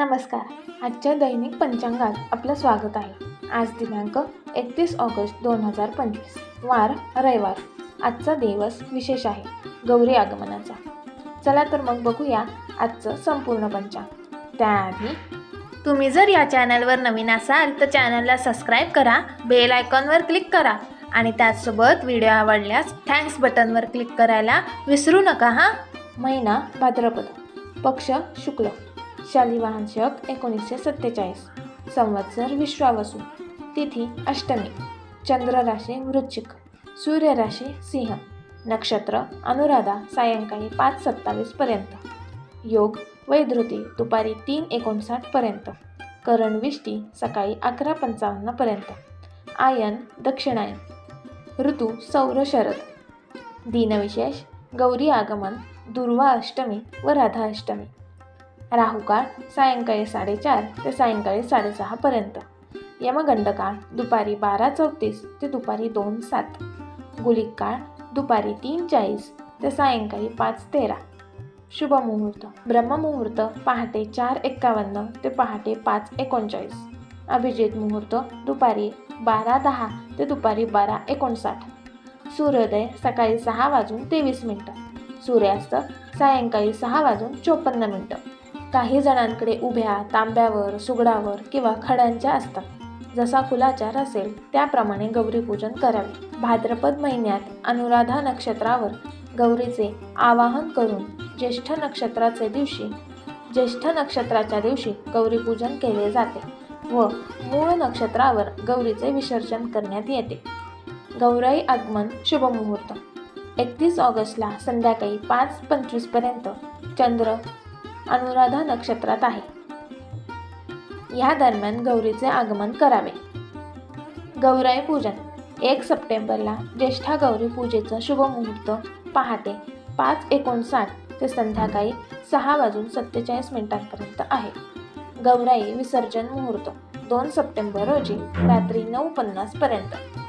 नमस्कार. आजच्या दैनिक पंचांगात आपलं स्वागत आहे. आज दिनांक एकतीस ऑगस्ट दोन हजार पंचवीस वार रविवार. आजचा दिवस विशेष आहे गौरी आगमनाचा. चला तर मग बघूया आजचं संपूर्ण पंचांग. त्याआधी तुम्ही जर या चॅनलवर नवीन असाल तर चॅनलला सबस्क्राईब करा बेल आयकॉनवर क्लिक करा आणि त्याचसोबत व्हिडिओ आवडल्यास थँक्स बटनवर क्लिक करायला विसरू नका हां? महिना भाद्रपद. पक्ष शुक्ल. शालिवाहन शक एकोणीसशे सत्तेचाळीस. संवत्सर विश्वावसू. तिथी अष्टमी. चंद्र राशी वृश्चिक सूर्य राशी सिंह. नक्षत्र अनुराधा सायंकाळी पाच सत्तावीसपर्यंत योग वैधृती दुपारी तीन एकोणसाठपर्यंत करणविष्टी सकाळी अकरा पंचावन्नपर्यंत आयन दक्षिणायन. ऋतू सौर शरद. दिनविशेष गौरी आगमन दुर्वा अष्टमी व राधा अष्टमी. राहुकाळ सायंकाळी साडेचार ते सायंकाळी साडेसहापर्यंत यमगंडकाळ दुपारी बारा चौतीस ते दुपारी दोन सात. गुलिक काळ दुपारी तीन चाळीस ते सायंकाळी पाच तेरा. शुभ मुहूर्त. ब्रह्ममुहूर्त पहाटे चार एक्कावन्न ते पहाटे पाच एकोणचाळीस. अभिजित मुहूर्त दुपारी बारा दहा ते दुपारी बारा एकोणसाठ. सूर्योदय सकाळी सहा वाजून तेवीस मिनटं. सूर्यास्त सायंकाळी सहा वाजून चोपन्न मिनटं. काही जणांकडे उभ्या तांब्यावर सुगडावर किंवा खड्यांच्या असतात. जसा कुलाचार असेल त्याप्रमाणे गौरीपूजन करावे. भाद्रपद महिन्यात अनुराधा नक्षत्रावर गौरीचे आवाहन करून ज्येष्ठ नक्षत्राचे दिवशी ज्येष्ठ नक्षत्राच्या दिवशी गौरीपूजन केले जाते व मूळ नक्षत्रावर गौरीचे विसर्जन करण्यात येते. गौराई आगमन शुभमुहूर्त एकतीस ऑगस्टला संध्याकाळी पाच पंचवीसपर्यंत चंद्र अनुराधा नक्षत्रात आहे. या दरम्यान गौरीचे आगमन करावे. गौराई पूजन. एक सप्टेंबरला ज्येष्ठा गौरी पूजेचं शुभ मुहूर्त पहाटे पाच एकोणसाठ ते संध्याकाळी सहा वाजून सत्तेचाळीस मिनिटांपर्यंत आहे. गौराई विसर्जन मुहूर्त दोन सप्टेंबर रोजी रात्री नऊ पन्नासपर्यंत.